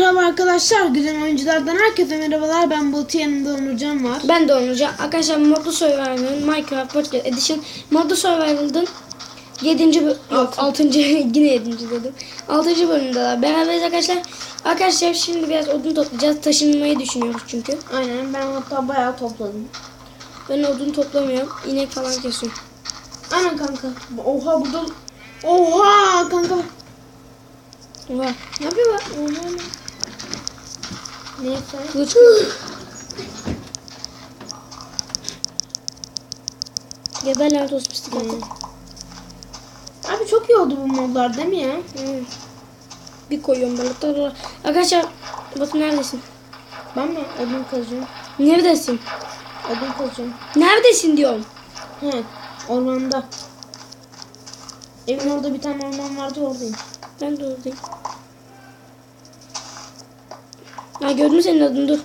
Merhaba arkadaşlar, güzel oyunculardan herkese merhabalar. Ben Batu yanımda Onurcan var. Ben de olacağım. Arkadaşlar Modlu Survival'ın Minecraft Podcast Edition Modlu Survival'ın 7. yok Altı. 6. yine 7. dedim. 6. bölümde daha beraberiz arkadaşlar. Arkadaşlar şimdi biraz odun toplayacağız. Taşınmayı düşünüyoruz çünkü. Aynen, ben hatta bayağı topladım. Ben odun toplamıyorum. İnek falan kesiyorum. Aynen kanka. Oha burada... Oha kanka. Oha. Ne yapıyor lan? Oha. Neyse. Geber lanet olsun pislik Hmm. Abi çok iyi oldu bu modlar değil mi ya? Hmm. Bir koyuyorum böyle. Arkadaşlar Batu neredesin? Ben mi odun kazıyorum? Neredesin? Odun kazıyorum. Neredesin diyorum. He, ormanda. Evin orada bir tane orman vardı oradayım. Ben de oradayım. Ha gördüm senin adını dur.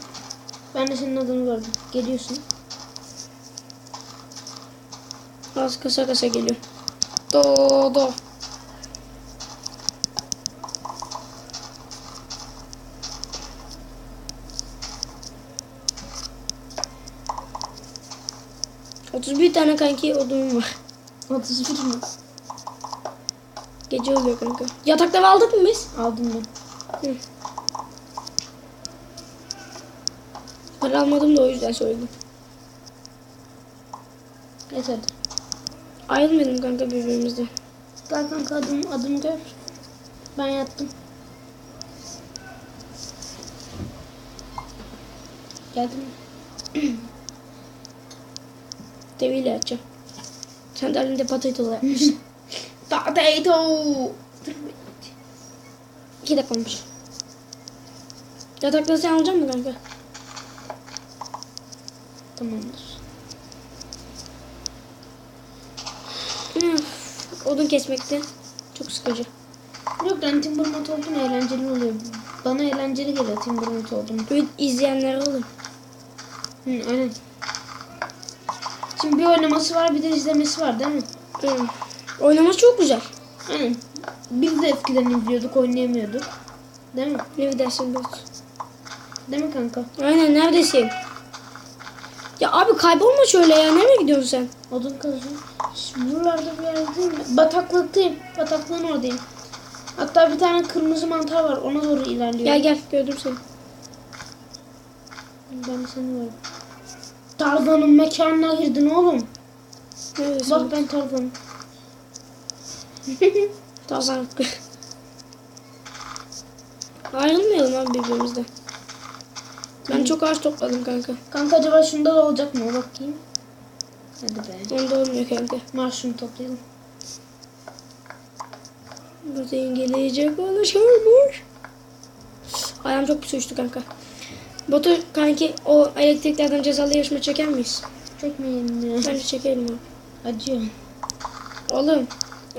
Ben de senin adını gördüm. Geliyorsun. Az kasa kasa geliyor. Do do. Otuz bir tane kanki odunum var. 31 mi? Gece oluyor kanka. Yatakları aldık mı biz? Aldım ben. Hı. Para almadım da o yüzden söyledim. Neyse hadi. Ayrılmayalım kanka birbirimizden. Gel kanka adım, adımı gör. Ben yattım. Geldim. Deviyle yatacağım. Sen de elinde potato yapmış. Potato. İki dakika olmuş. Yatakları sen alacak mısın kanka? Tamamdır. Üf, Odun kesmekte çok sıkıcı. Yok ben Timbermont oldum eğlenceli oluyor. Bana eğlenceli geliyor Timbermont oldum. Böyle izleyenler olur. Hı, aynen. Şimdi bir oynaması var bir de izlemesi var değil mi? Hı. Oynaması çok güzel. Aynen. Biz de eskiden izliyorduk oynayamıyorduk. Değil mi? Ne dersin? Değil mi kanka? Aynen neredesin? Ya abi kaybolma şöyle ya. Nereye gidiyorsun sen? Odun kazıyorum. Şimdi Buralarda bir yerdeyim. Bataklıktayım. Bataklığın oradayım. Hatta bir tane kırmızı mantar var. Ona doğru ilerliyorum. Gel gel gördüm seni. Ben seni varım. Tarzan'ın mekanına girdin oğlum. Neredesin? Bak ben Tarzan'ım. Tazan. Ayrılmayalım abi birbirimizden. Ben çok ağaç topladım kanka. Kanka acaba şunda da olacak mı? Bakayım. Hadi be. Onda olmuyor kanka. Mar şunu toplayalım. Protein gelecek oluşurmuş. Ayağım çok pis uçtu kanka. Batu kanki o elektriklerden cezalı yarışma çeker miyiz? Çekmeyelim ya. Bence çekelim abi. Acıyor. Oğlum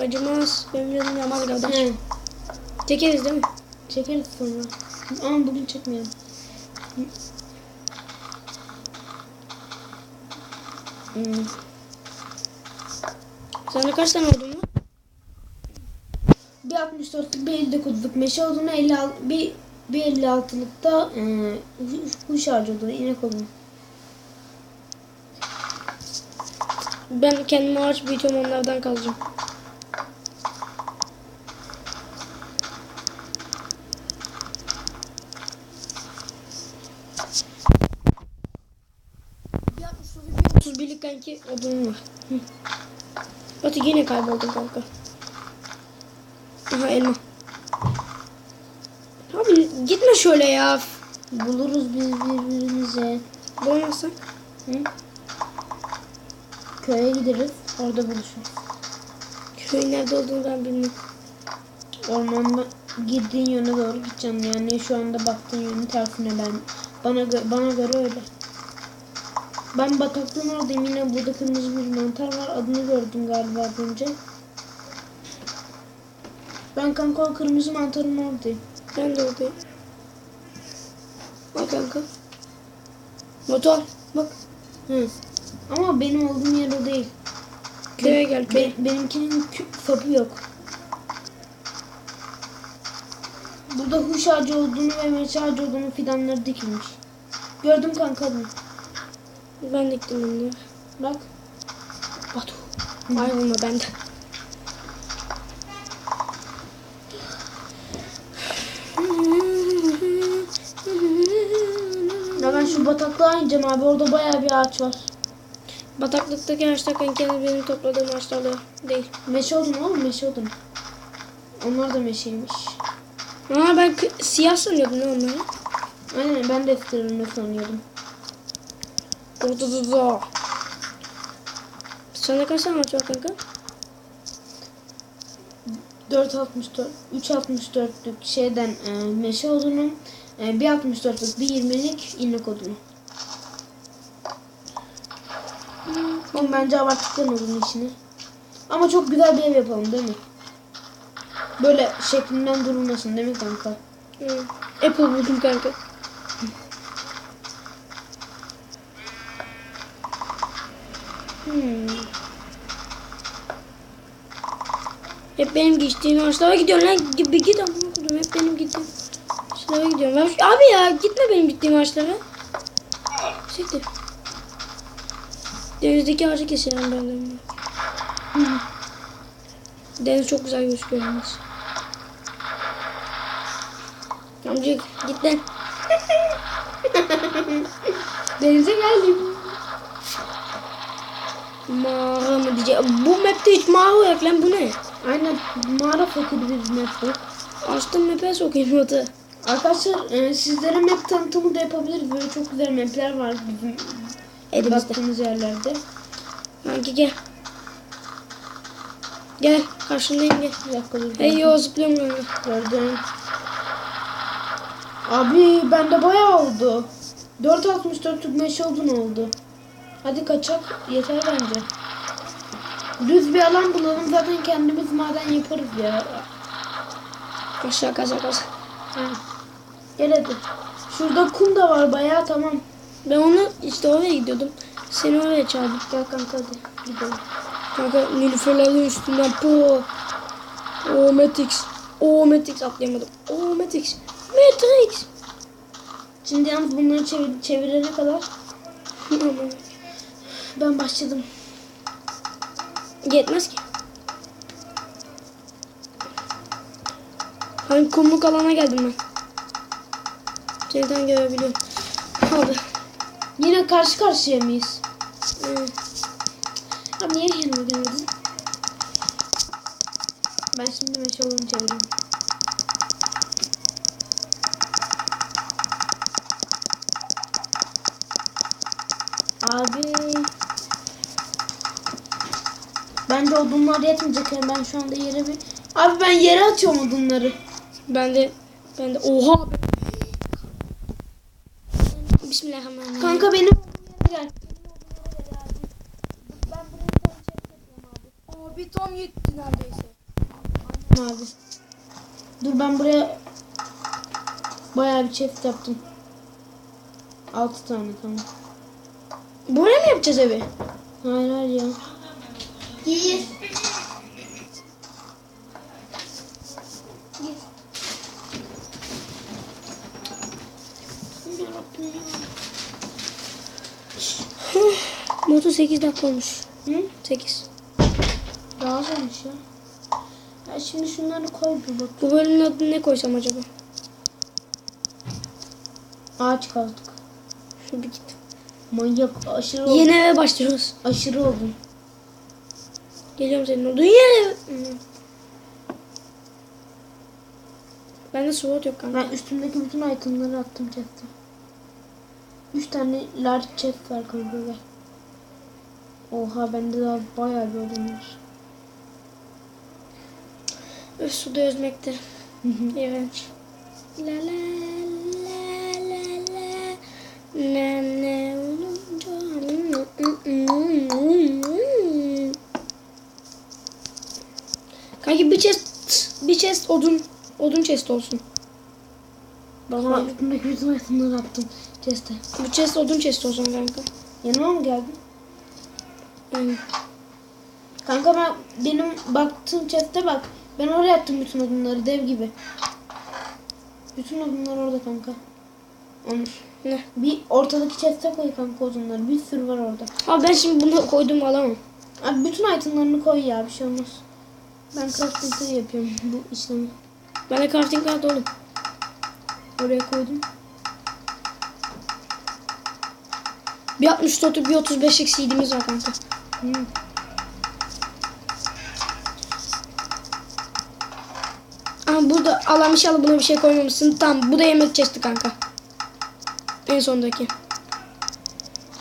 acımaz. Benim canım yamaz kardeş. He. Çekeriz değil mi? Çekeriz sonra. Ama bugün çekmeyelim. Hmm. Sende kaç tane oldu mu? Bir 64'lük bir 59'luk meşe odunu 56 bir bir 56'lıkta e, kuş harcı odunu inek odunu. Ben kendime ağaç büyütüyorum onlardan kalacağım. Bir 31'lik kanki odunum var. Hı. Batu yine kayboldun kanka. Aha elma. Abi gitme şöyle ya. Buluruz biz birbirimize. Bulamazsan. Hı? Köye gideriz. Orada buluşuruz. Köyün nerede olduğunu ben bilmiyorum. Ormanda girdiğin yöne doğru gideceğim. Yani şu anda baktığın yönün tersine ben. Bana, bana göre öyle. Ben bataklığın oradayım. Yine burada kırmızı bir mantar var. Adını gördüm galiba az önce. Ben kanka o kırmızı mantarın oradayım. Ben de oradayım. Bak kanka. Motor. Bak. Hı. Ama benim olduğum yer o değil. Köye gel köye. Be- benimkinin sapı yok. Burada huş ağacı olduğunu ve meşe ağacı olduğunu fidanları dikilmiş. Gördüm kanka bunu. Ben diktim onları. Bak. Batu. Ayrılma benden. Ya ben şu bataklığa ineceğim abi. Orada bayağı bir ağaç var. Bataklıktaki ağaçlar kanki benim topladığım ağaçlarla değil. Meşe odun oğlum meşe odun. Onlar da meşeymiş. Aa ben siyah sanıyordum ne onları. Aynen ben de eskiden sanıyordum. Ortada. Sana kaç tane ağaç var kanka? 4.64 3.64'lük şeyden e, meşe odunu e, 1.64'lük bir 20'lik inek odunu. Oğlum bence abarttıkların odun işini. Ama çok güzel bir ev yapalım değil mi? Böyle şeklinden durulmasın değil mi kanka? Hı. Apple buldum kanka. Hmm. Hep benim geçtiğim ağaçlara gidiyorsun lan. Bir git ama. Hep benim gittiğim ağaçlara gidiyorum. Ben, abi ya gitme benim gittiğim ağaçlara. Siktir. Denizdeki ağacı keselim ben de. Deniz çok güzel gözüküyor yalnız. Amcık git lan. Denize geldim. Mağara mı diyeceğim. Bu map'te hiç mağara yok lan bu ne? Aynen mağara fakiri bir map bu. Açtım map'e sokayım adı. Arkadaşlar e, sizlere map tanıtımı da yapabiliriz. Böyle çok güzel mapler var bizim Elimizde. baktığımız yerlerde. Kanki gel. Gel karşındayım gel. Bir dakika dur. Hey yo zıplıyorum kanka. Gördüm. Abi bende bayağı oldu. 4.64'lük meşe odun oldu. Hadi kaçak yeter bence. Düz bir alan bulalım zaten kendimiz maden yaparız ya. Kaza kaza. Ha. Gel hadi. Şurada kum da var bayağı tamam. Ben onu işte oraya gidiyordum. Seni oraya çağırdım. Gel kanka hadi gidelim. Kanka nilüferlerin üstünden po. O Matrix. O Matrix atlayamadım. O Matrix. Matrix. Şimdi yalnız bunları çevir çevirene kadar. ben başladım. Yetmez ki. Hani kumluk alana geldim ben. Şeyden görebiliyorum. Abi. Yine karşı karşıya mıyız? Evet. Abi niye yanıma gelmedin? Ben şimdi meşe odunu çevireyim. Bence odunlar yetmeyecek yani ben şu anda yere bir... Abi ben yere atıyorum odunları. Ben de ben de oha. Bismillahirrahmanirrahim. Kanka benim olduğum yere gel. Ben burayı tam çektim Abi tam yetti neredeyse. abi. Dur ben buraya bayağı bir chest yaptım. 6 tane tamam. Böyle mi yapacağız evi? Hayır hayır ya. Gir. Moto 8 dakika olmuş. Hı? 8. Daha azmış ya. Ya şimdi şunları koy bir bak. Bu bölümün adını ne koysam acaba? Ağaç kazdık. Şu bir git. Manyak aşırı oldum. Yeni eve başlıyoruz. Aşırı oldum. Geliyorum senin olduğun yere. Bende SWOT yok kanka. Ben üstümdeki bütün itemları attım chest'e. 3 tane large chest var kanka. Oha bende daha bayağı bir odun var. Öf suda yüzmekte. İğrenç. La la la la la. Ne ne olunca. Kanki bir chest bir chest odun odun chest olsun. Bana üstümdeki bütün itemları attım chest'e. Bu chest odun chest olsun kanka. Yanıma mı geldin? Yani Kanka ben benim baktığım chest'e bak. Ben oraya attım bütün odunları dev gibi. Bütün odunlar orada kanka. Onur. Ne? Bir ortadaki chest'e koy kanka odunları. Bir sürü var orada. Abi ben şimdi bunu koydum alamam. Abi bütün itemlarını koy ya bir şey olmaz. Ben crafting'de yapıyorum bu işlemi. Ben de crafting kağıdı oğlum. Oraya koydum. Bir 64 bir 35 eksidimiz var kanka. Hı. Ama burada Allah'ım inşallah buna bir şey koymamışsın. Tamam bu da yemek chest'i kanka. En sondaki.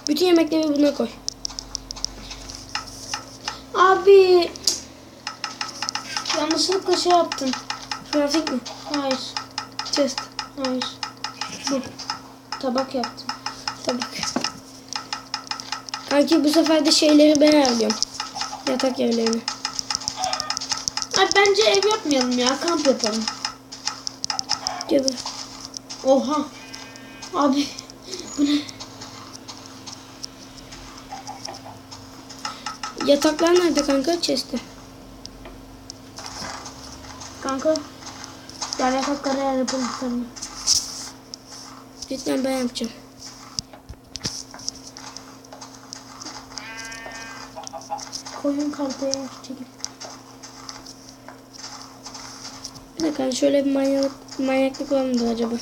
Bütün yemekleri buna koy. Abi yanlışlıkla şey yaptım. Crafting mi? Hayır. Chest. Hayır. Bu. Tabak yaptım. Tabak. Kanki bu sefer de şeyleri ben ayarlıyorum. Yatak yerlerini. Abi bence ev yapmayalım ya. Kamp yapalım. Gibi. Oha. Abi. Bu ne? Yataklar nerede kanka? Chest'te. Kanka. Gel yataklara yer yapalım seninle. Lütfen ben yapacağım. Koyun kartaya çekil. Bir dakika şöyle bir manyak, manyaklık var mıdır acaba?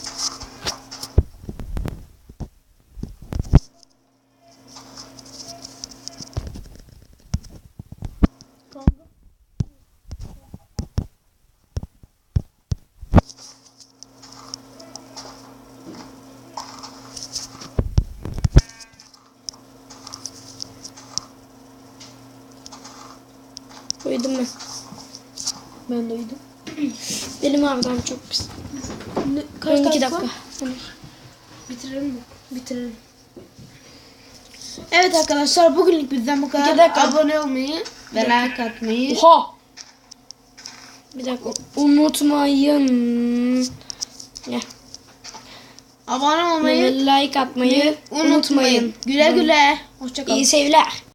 Kanka. Uyudum ben. Ben de uyudum. Ağrıdan çok pis. Ne, Kaç 12 dakika? dakika. Bitirelim mi? Bitirelim. Evet arkadaşlar bugünlük bizden bu kadar. Dakika. Abone olmayı ve like atmayı. Oha! Bir dakika unutmayın. Ya. Abone olmayı Like atmayı unutmayın. unutmayın. Güle güle. Hoşçakalın. İyi seyirler.